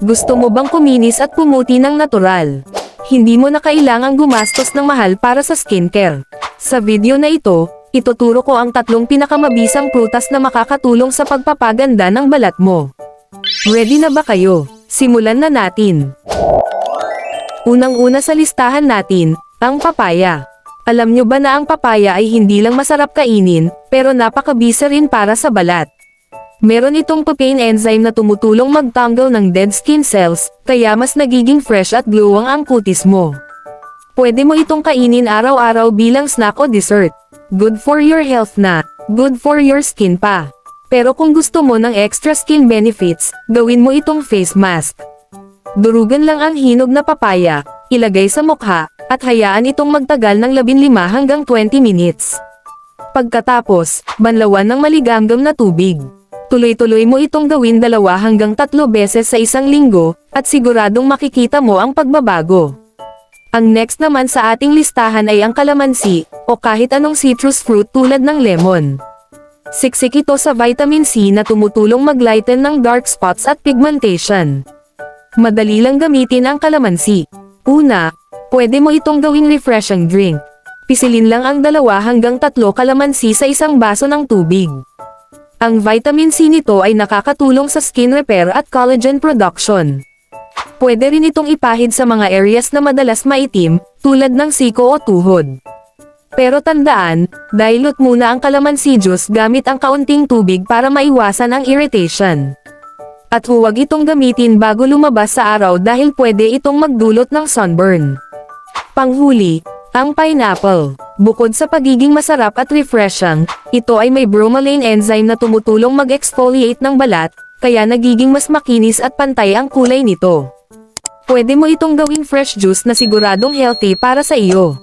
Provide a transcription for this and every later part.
Gusto mo bang kuminis at pumuti ng natural? Hindi mo na kailangang gumastos ng mahal para sa skincare. Sa video na ito, ituturo ko ang tatlong pinakamabisang prutas na makakatulong sa pagpapaganda ng balat mo. Ready na ba kayo? Simulan na natin. Unang-una sa listahan natin, ang papaya. Alam nyo ba na ang papaya ay hindi lang masarap kainin, pero napakabisa rin para sa balat. Meron itong papain enzyme na tumutulong magtanggal ng dead skin cells, kaya mas nagiging fresh at glowing ang kutis mo. Pwede mo itong kainin araw-araw bilang snack o dessert. Good for your health na, good for your skin pa. Pero kung gusto mo ng extra skin benefits, gawin mo itong face mask. Durugan lang ang hinog na papaya, ilagay sa mukha, at hayaan itong magtagal ng 15 hanggang 20 minutes. Pagkatapos, banlawan ng maligamgam na tubig. Tuloy-tuloy mo itong gawin dalawa hanggang tatlo beses sa isang linggo, at siguradong makikita mo ang pagbabago. Ang next naman sa ating listahan ay ang kalamansi, o kahit anong citrus fruit tulad ng lemon. Siksik ito sa vitamin C na tumutulong maglighten ng dark spots at pigmentation. Madali lang gamitin ang kalamansi. Una, pwede mo itong gawing refreshing drink. Pisilin lang ang dalawa hanggang tatlo kalamansi sa isang baso ng tubig. Ang vitamin C nito ay nakakatulong sa skin repair at collagen production. Pwede rin itong ipahid sa mga areas na madalas maitim, tulad ng siko o tuhod. Pero tandaan, dilute muna ang kalamansi juice gamit ang kaunting tubig para maiwasan ang irritation. At huwag itong gamitin bago lumabas sa araw dahil pwede itong magdulot ng sunburn. Panghuli, ang pineapple. Bukod sa pagiging masarap at refreshing, ito ay may bromelain enzyme na tumutulong mag-exfoliate ng balat, kaya nagiging mas makinis at pantay ang kulay nito. Pwede mo itong gawing fresh juice na siguradong healthy para sa iyo.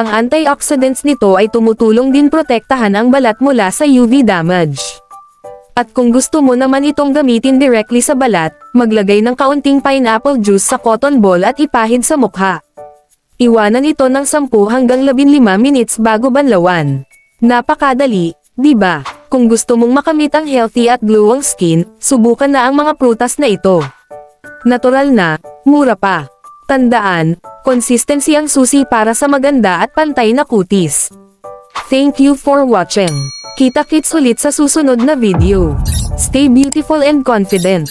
Ang antioxidants nito ay tumutulong din protektahan ang balat mula sa UV damage. At kung gusto mo naman itong gamitin directly sa balat, maglagay ng kaunting pineapple juice sa cotton ball at ipahid sa mukha. Iwanan ito ng 10 hanggang 15 minutes bago banlawan. Napakadali, di ba? Kung gusto mong makamit ang healthy at glowing skin, subukan na ang mga prutas na ito. Natural na, mura pa. Tandaan, consistency ang susi para sa maganda at pantay na kutis. Thank you for watching. Kita-kits ulit sa susunod na video. Stay beautiful and confident.